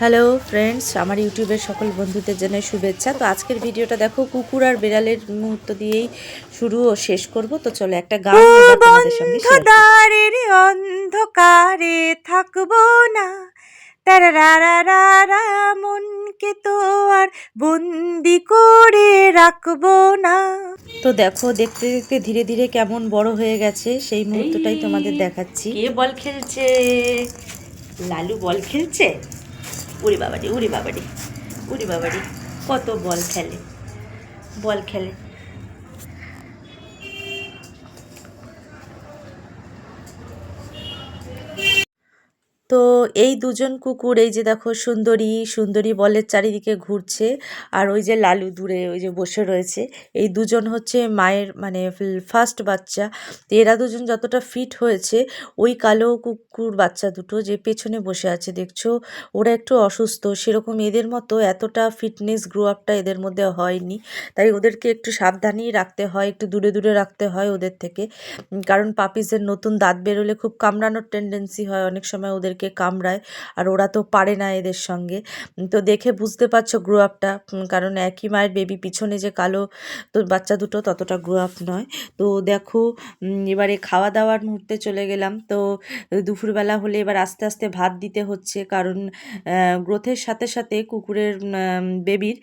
Hello friends আমার ইউটিউবের সকল বন্ধুদের জন্য শুভেচ্ছা। তো আজকের ভিডিওটা দেখো কুকুর আর বিড়ালের মুহূর্ত দিয়েই শুরু ও শেষ করব। তো চলো একটা গান। বন্ধদারের অন্ধকারে থাকব না। তারা মনকে তো আর বন্দি করে রাখব না। তো দেখো দেখতে দেখতে ধীরে ধীরে কেমন বড় হয়ে গেছে সেই মুহূর্তটাই তোমাদের দেখাচ্ছি। কে বল খেলছে? লালু বল খেলছে? উড়ি বাবারি উড়ি বাবারি উড়ি বাবারি কত বল খেলে বল খেলে। তো এই দুজন কুকুর, এই যে দেখো সুন্দরী সুন্দরী বলের চারিদিকে ঘুরছে আর ওই যে লালু দূরে ওই যে বসে রয়েছে। এই দুজন হচ্ছে মায়ের মানে ফার্স্ট বাচ্চা। তো এরা দুজন যতটা ফিট হয়েছে, ওই কালো কুকুর বাচ্চা দুটো যে পেছনে বসে আছে, দেখছ? ওরা একটু অসুস্থ, সেরকম এদের মতো এতটা ফিটনেস গ্রো আপটা এদের মধ্যে হয়নি। তাই ওদেরকে একটু সাবধানেই রাখতে হয়, একটু দূরে দূরে রাখতে হয় ওদের থেকে। কারণ পাপিসের নতুন দাঁত বেরোলে খুব কামড়ানোর টেন্ডেন্সি হয় অনেক সময় ওদেরকে কামড়ায়, আর ওরা তো পারে না এদের সঙ্গে। তো দেখে বুঝতে পারছ গ্রো আপটা কারণ একই মায়ের বেবি পিছনে যে কালো তো বাচ্চা দুটো ততটা গ্রো আপ নয়। তো দেখো এবারে খাওয়া দাওয়ার মুহূর্তে চলে গেলাম। তো দুপুরবেলা হলে এবার আস্তে আস্তে ভাত দিতে হচ্ছে, কারণ গ্রোথের সাথে সাথে কুকুরের বেবির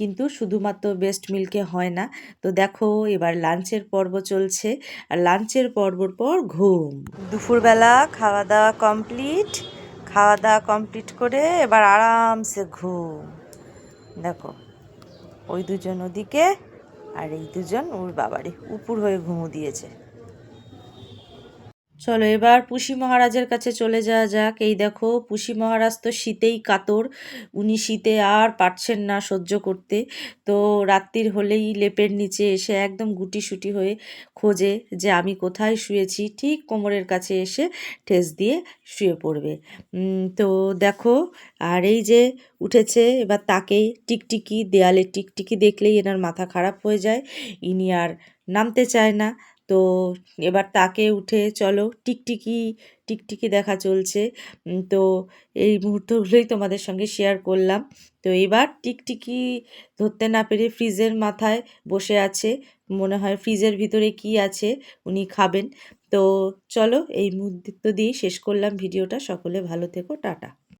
কিন্তু শুধুমাত্র বেস্ট মিল্কে হয় না। তো দেখো, এবার লাঞ্চের পর্ব চলছে, আর লাঞ্চের পর্বর পর ঘুম। দুপুরবেলা খাওয়া দাওয়া কমপ্লিট খাওয়া দাওয়া কমপ্লিট করে এবার আরামসে ঘুম। দেখো, ওই দুজন ওদিকে আর এই দুজন ওর বাবারে, উপুর হয়ে ঘুমো দিয়েছে। চলো এবার পুষি মহারাজের কাছে চলে যাওয়া যাক। এই দেখো, পুষি মহারাজ তো শীতেই কাতর। উনি শীতে আর পারছেন না সহ্য করতে। তো রাত্রির হলেই লেপের নিচে এসে একদম গুটি সুটি হয়ে খোঁজে যে আমি কোথায় শুয়েছি। ঠিক কোমরের কাছে এসে ঠেস দিয়ে শুয়ে পড়বে। তো দেখো, আর এই যে উঠেছে, এবার তাকে টিকটিকি, দেয়ালে টিকটিকি দেখলেই এনার মাথা খারাপ হয়ে যায়। ইনি আর নামতে চায় না। তো এবার তাকে উঠে চলো, টিকটিকি টিকটিকি দেখা চলছে। তো এই মুহূর্তগুলোই তোমাদের সঙ্গে শেয়ার করলাম। তো এবার টিকটিকি ধরতে না পেরে ফ্রিজের মাথায় বসে আছে। মনে হয় ফ্রিজের ভিতরে কি আছে, উনি খাবেন। তো চলো এই মুহূর্ত দিয়েই শেষ করলাম। ভিডিওটা, সকলে ভালো থেকো, টাটা।